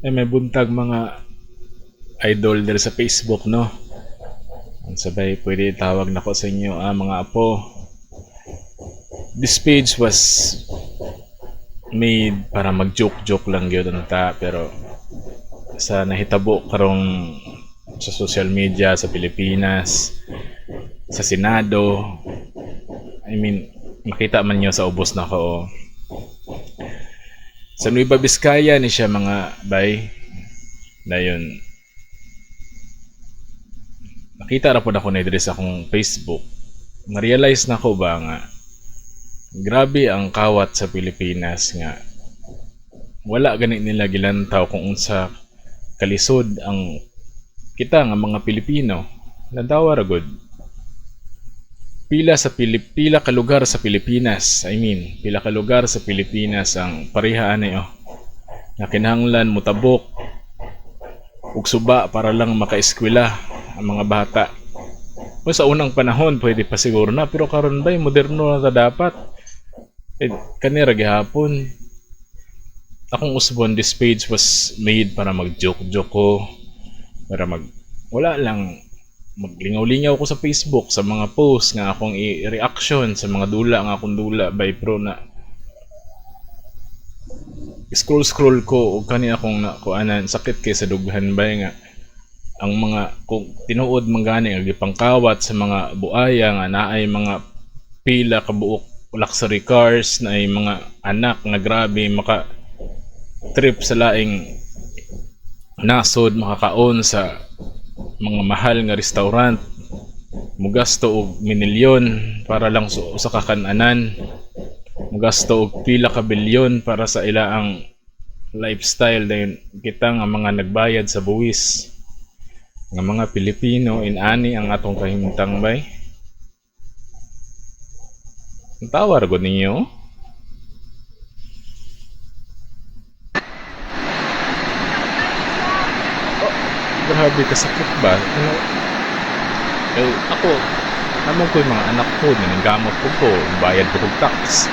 Eh, may buntag mga idol there sa Facebook, no? Ang sabay, pwede tawag na ko sa inyo, ah, mga apo. This page was made para mag-joke-joke lang yun ta, pero sa nahitabo karong sa social media sa Pilipinas, sa Senado, I mean, makita man nyo sa ubos na ko. Sa Nueva Vizcaya ni siya mga bay. Dayon. Nakita ra po na diri sa akong Facebook. Na-realize na ko ba nga grabe ang kawat sa Pilipinas nga wala gani nila gilantaw kung unsa kalisod ang kita nga mga Pilipino. Lantawa ra gud pila sa Pilip pila ka lugar sa Pilipinas I mean pila ka lugar sa Pilipinas ang pareha ani oh. Na kinahanglan mutabok ug suba para lang makaeskwela ang mga bata. O sa unang panahon pwede pa siguro na pero karon ba moderno na ta dapat. Eh, kanira gihapon akong usbon this page was made para mag joke joke ko para mag wala lang maglingaw-lingaw ko sa Facebook sa mga post nga akong i-reaction sa mga dula nga akong dula by pro na. Scroll scroll ko ug kani akong na kuanan sakit kay sa dughan bay nga. Ang mga kung tinuod man gani nga gipangkawat sa mga buaya nga naay mga pila ka buok luxury cars na ay mga anak nga grabe maka trip sa laing nasod makakaon sa mga mahal nga restaurant mugasto og minilyon para lang sa usa ka kananan mugasto og pila ka bilyon para sa ilaang lifestyle. Dayon kita nga mga nagbayad sa buwis nga mga Pilipino inani ang atong kahimtang bay. Tawar gud ninyo grabe kasakit ba? Ano? Eh, ako, naman ko yung mga anak ko, ninanggamot ko ko, bayad ko kong tax.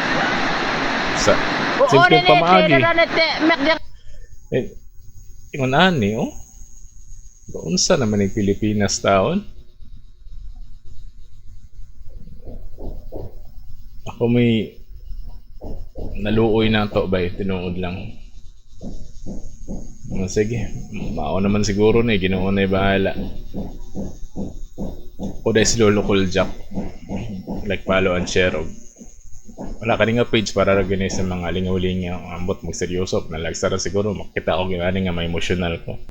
Sa, simple pamaagi. Eh, ingon ani, oh. Unsa naman yung Pilipinas taon? Ako may naluoy na to ba, tinuod lang. Sige, mao naman siguro na, ginoo na bahala. O dahil si Lolo Cool Jack. Like, follow and share. Wala ka nga page para ra gani sa mga lingaw-lingaw. Ambot mo seryoso. Nalag siguro, makita ko gani nga may emotional ko.